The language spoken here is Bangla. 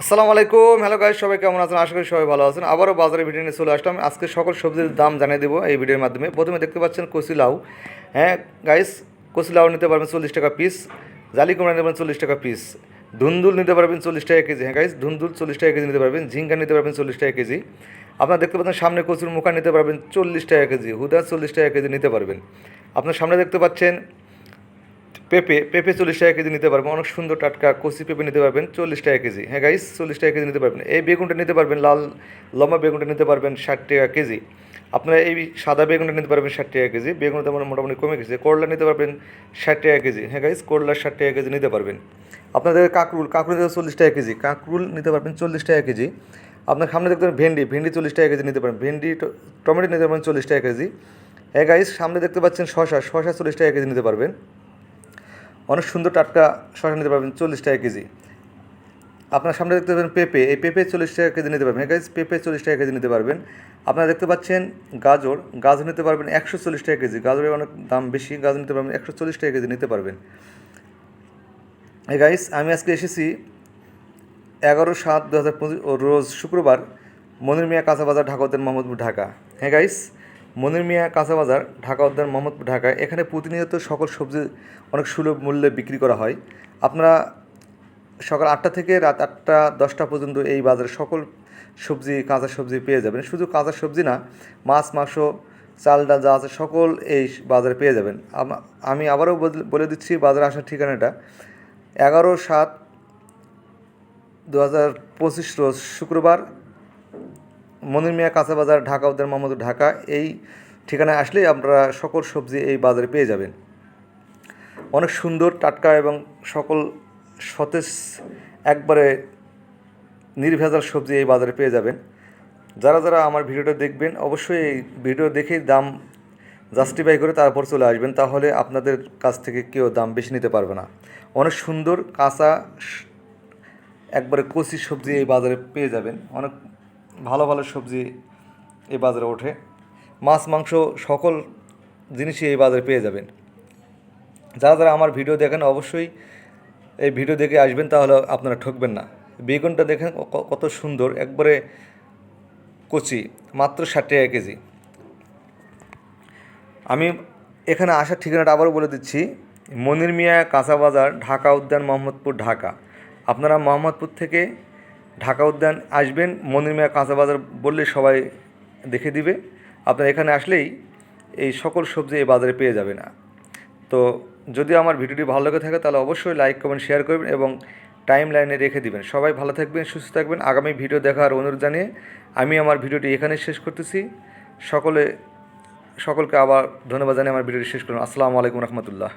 আসসালামু আলাইকুম। হ্যালো গাইস সবাই কেমন আছেন? আশা করি সবাই ভালো আছেন। আবারও বাজারে ভিডিও নিয়ে চলে আসলাম। আজকে সকল সবজির দাম জানিয়ে দেবো এই ভিডিওর মাধ্যমে। প্রথমে দেখতে পাচ্ছেন কচি লাউ। হ্যাঁ গাইস কচি লাউ নিতে পারবেন চল্লিশ টাকা পিস জালি কুমড়া নিতে পারবেন চল্লিশ টাকা পিস ধুন্দুল নিতে পারবেন চল্লিশ টাকা কেজি। হ্যাঁ গাইস ধুন্দুল চল্লিশ টাকা কেজি নিতে পারবেন। ঝিঙ্গা নিতে পারবেন চল্লিশ টাকা কেজি। আপনার দেখতে পাচ্ছেন সামনে কচুর মুখা নিতে পারবেন চল্লিশ টাকা কেজি। হুদা চল্লিশ টাকা কেজি নিতে পারবেন। আপনার সামনে দেখতে পাচ্ছেন পেঁপে পেঁপে চল্লিশ টাকা কেজি নিতে পারবেন, অনেক সুন্দর টাটকা কচি পেঁপে নিতে পারবেন, চল্লিশ টাকা কেজি। হ্যাঁ গাইস চল্লিশ টাকা কেজি নিতে পারবেন। এই বেগুনটা নিতে পারবেন, লাল লম্বা বেগুনটা নিতে পারবেন ষাট টাকা কেজি। আপনারা এই সাদা বেগুনটা নিতে পারবেন ষাট টাকা কেজি বেগুন তেমন মোটামুটি কমে গেছে। করলা নিতে পারবেন ষাট টাকা কেজি। হ্যাঁ গাইস করলা ষাট টাকা কেজি নিতে পারবেন। আপনাদের কাঁকরুল কাঁকরুল নিতে চল্লিশ টাকা কেজি, কাঁকরুল নিতে পারবেন চল্লিশ টাকা কেজি। আপনার সামনে দেখতে পাবেন ভেন্ডি ভেন্ডি চল্লিশ টাকা কেজি নিতে পারবেন। ভেন্ডি টমেটো নিতে পারবেন চল্লিশ টাকা কেজি। হ্যাঁ গাইস সামনে দেখতে পাচ্ছেন শশা শশা চল্লিশ টাকা কেজি নিতে পারবেন। অনেক সুন্দর টাটকা শশা নিতে পারবেন চল্লিশ টাকা কেজি। আপনার সামনে দেখতে পাবেন পেঁপে, এই পেঁপে চল্লিশ টাকা কেজি নিতে পারবেন। গাইজ পেঁপে চল্লিশ টাকা কেজি নিতে পারবেন। আপনারা দেখতে পাচ্ছেন গাজর গাজর নিতে পারবেন একশো চল্লিশ টাকা কেজি। গাজরের অনেক দাম বেশি, গাজর নিতে পারবেন একশো চল্লিশ টাকা কেজি নিতে পারবেন। এই গাইস আমি আজকে এসেছি এগারো সাত দু হাজার পঁচিশ রোজ শুক্রবার মনির মিয়া কাঁচা বাজার, ঢাকা উদ্যান, মোহাম্মদপুর, ঢাকা। হ্যাঁ গাইস মনির মিয়া কাঁচা বাজার ঢাকা উদ্যান মোহাম্মদপুর ঢাকা, এখানে প্রতিনিয়ত সকল সবজি অনেক সুলভ মূল্যে বিক্রি করা হয়। আপনারা সকাল আটটা থেকে রাত আটটা, দশটা পর্যন্ত এই বাজারে সকল সবজি, কাঁচা সবজি পেয়ে যাবেন। শুধু কাঁচা সবজি না, মাছ, মাংস, চাল, ডাল যা আছে সকল এই বাজারে পেয়ে যাবেন। আমি আবারও বলে দিচ্ছি, বাজারে আসার ঠিকানাটা। এগারো সাত দু হাজার পঁচিশ রোজ শুক্রবার মনির মিয়া কাঁচা বাজার, ঢাকা, উদ্যান মোহাম্মদ ঢাকা, এই ঠিকানায় আসলেই আপনারা সকল সবজি এই বাজারে পেয়ে যাবেন। অনেক সুন্দর টাটকা এবং সকল সতেজ, একবারে নির্ভেজাল সবজি এই বাজারে পেয়ে যাবেন। যারা যারা আমার ভিডিওটা দেখবেন, অবশ্যই এই ভিডিও দেখেই দাম জাস্টিফাই করে তারপর চলে আসবেন, তাহলে আপনাদের কাছ থেকে কেউ দাম বেশি নিতে পারবে না। অনেক সুন্দর কাঁচা, একবারে কচি সবজি এই বাজারে পেয়ে যাবেন। অনেক ভালো ভালো সবজি এই বাজারে ওঠে। মাছ, মাংস সকল জিনিসই এই বাজারে পেয়ে যাবেন। যারা যারা আমার ভিডিও দেখেন অবশ্যই এই ভিডিও দেখে আসবেন, তাহলে আপনারা ঠকবেন না। বেগুনটা দেখেন কত সুন্দর, একবারে কচি, মাত্র ষাট টাকা কেজি। আমি এখানে আসার ঠিকানাটা আবারও বলে দিচ্ছি, মনির মিয়া কাঁচা বাজার, ঢাকা উদ্যান, মোহাম্মদপুর, ঢাকা। আপনারা মোহাম্মদপুর থেকে ঢাকা উদ্যান আসবেন, মনির মিয়া কাঁচা বাজার বললে সবাই দেখে দিবে। আপনারা এখানে আসলেই এই সকল সবজি এই বাজারে পেয়ে যাবেন। তো যদি আমার ভিডিওটি ভালো লেগে থাকে তাহলে অবশ্যই লাইক কমেন্ট শেয়ার করবেন এবং টাইম লাইনে রেখে দিবেন। সবাই ভালো থাকবেন, সুস্থ থাকবেন। আগামী ভিডিও দেখার অনুরোধ জানিয়ে আমি আমার ভিডিওটি এখানে শেষ করতেছি। সকলে, সকলকে আবার ধন্যবাদ জানিয়ে আমার ভিডিওটি শেষ করুন আসসালামু আলাইকুম রহমতুল্লাহ।